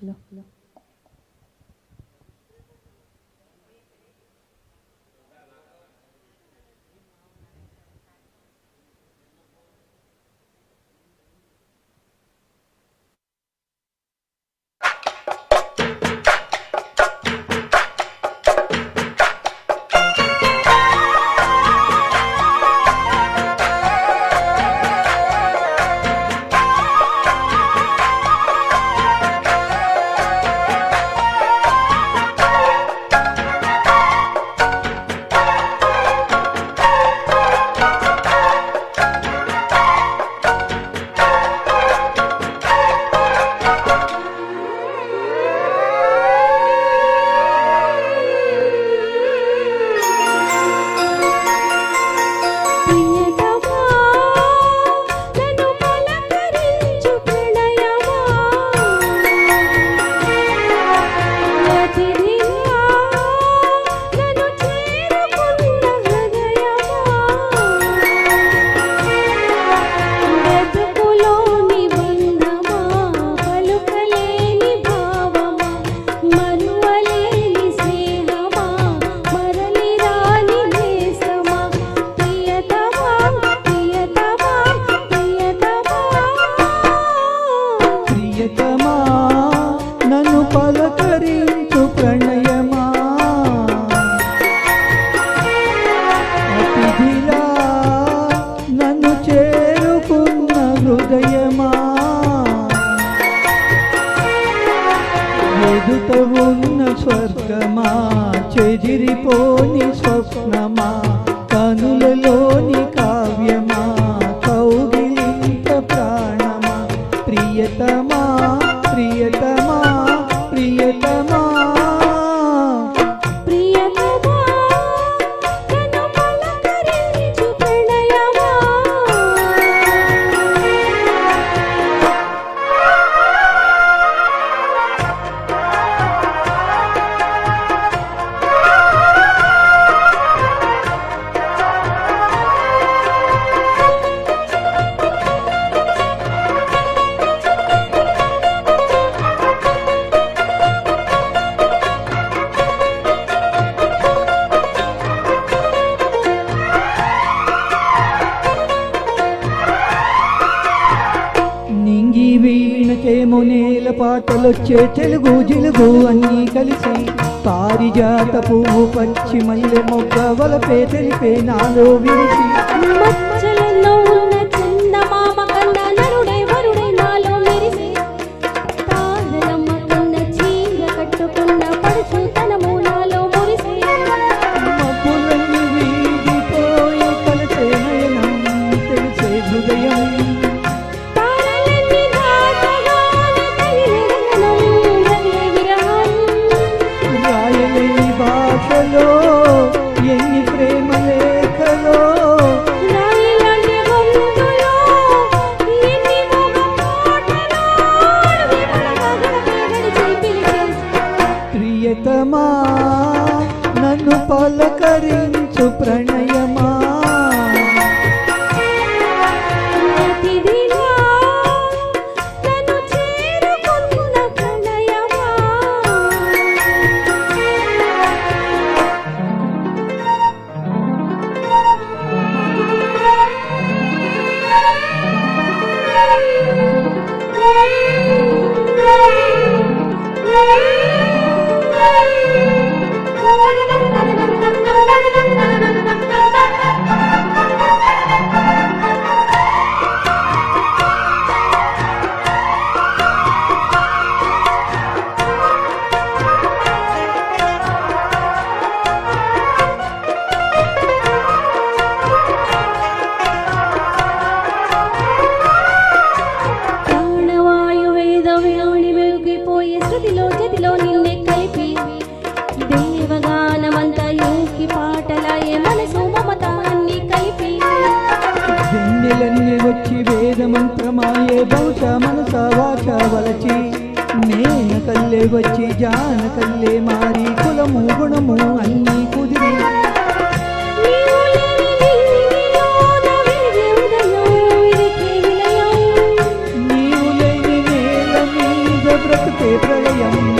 Hello, hello. హృదయమా? ఎదుట ఉన్న స్వర్గమా? చెదిరిపోని స్వప్నమా? పాటలు పాటలొచ్చే తెలుగు జిలుగు అన్నీ కలిసి పారిజాత పువ్వు పంచి మల్లె మొగ్గ వలపే తెలిపే నాలో విరిచి జ్ఞానకల్లే మారి కులము గుణము అన్నీ కుదిరి. ప్రళయం.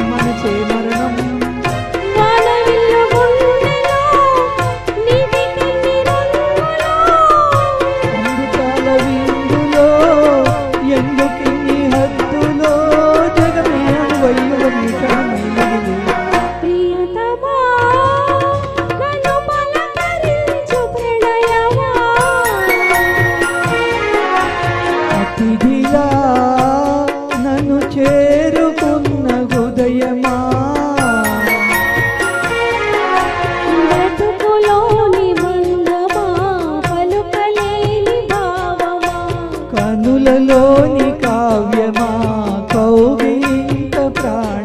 time.